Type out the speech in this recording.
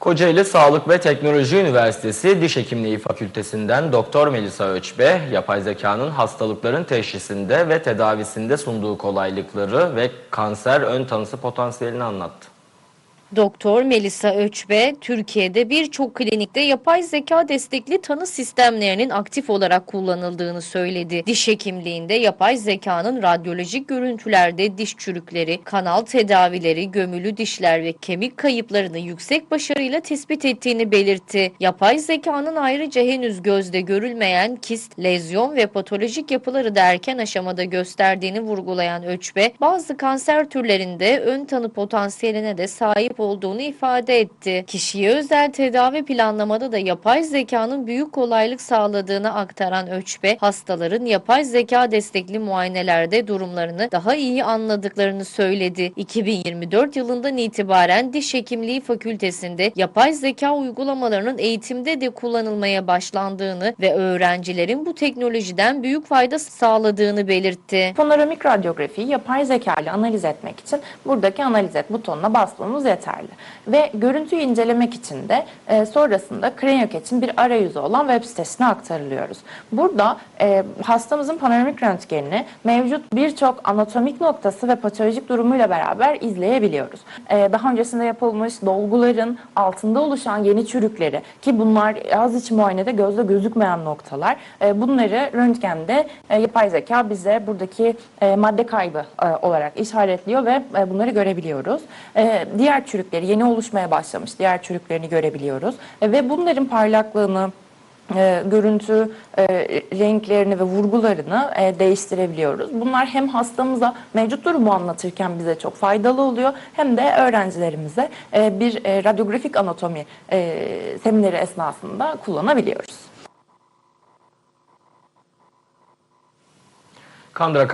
Kocaeli Sağlık ve Teknoloji Üniversitesi Diş Hekimliği Fakültesinden Doktor Melisa Öçbe, yapay zekanın hastalıkların teşhisinde ve tedavisinde sunduğu kolaylıkları ve kanser ön tanısı potansiyelini anlattı. Doktor Melisa Öçbe, Türkiye'de birçok klinikte yapay zeka destekli tanı sistemlerinin aktif olarak kullanıldığını söyledi. Diş hekimliğinde yapay zekanın radyolojik görüntülerde diş çürükleri, kanal tedavileri, gömülü dişler ve kemik kayıplarını yüksek başarıyla tespit ettiğini belirtti. Yapay zekanın ayrıca henüz gözde görülmeyen kist, lezyon ve patolojik yapıları da erken aşamada gösterdiğini vurgulayan Öçbe, bazı kanser türlerinde ön tanı potansiyeline de sahip olduğunu ifade etti. Kişiye özel tedavi planlamada da yapay zekanın büyük kolaylık sağladığını aktaran Öçbe, hastaların yapay zeka destekli muayenelerde durumlarını daha iyi anladıklarını söyledi. 2024 yılından itibaren Diş Hekimliği Fakültesinde yapay zeka uygulamalarının eğitimde de kullanılmaya başlandığını ve öğrencilerin bu teknolojiden büyük fayda sağladığını belirtti. Panoramik radyografiyi yapay zeka ile analiz etmek için buradaki analiz et butonuna basmamız yeterli. Ve görüntüyü incelemek için de e, sonrasında Craniocath'in bir arayüzü olan web sitesine aktarılıyoruz. Burada e, hastamızın panoramik röntgenini mevcut birçok anatomik noktası ve patolojik durumuyla beraber izleyebiliyoruz. E, daha öncesinde yapılmış dolguların altında oluşan yeni çürükleri ki bunlar ağız içi muayenede gözle gözükmeyen noktalar. E, bunları röntgende e, yapay zeka bize buradaki e, madde kaybı e, olarak işaretliyor ve e, bunları görebiliyoruz. E, diğer çürükleri yeni oluşmaya başlamış diğer çürüklerini görebiliyoruz E, ve bunların parlaklığını e, görüntü e, renklerini ve vurgularını e, değiştirebiliyoruz. Bunlar hem hastamıza mevcut durumu anlatırken bize çok faydalı oluyor hem de öğrencilerimize e, bir e, radyografik anatomi e, semineri esnasında kullanabiliyoruz. Kandıra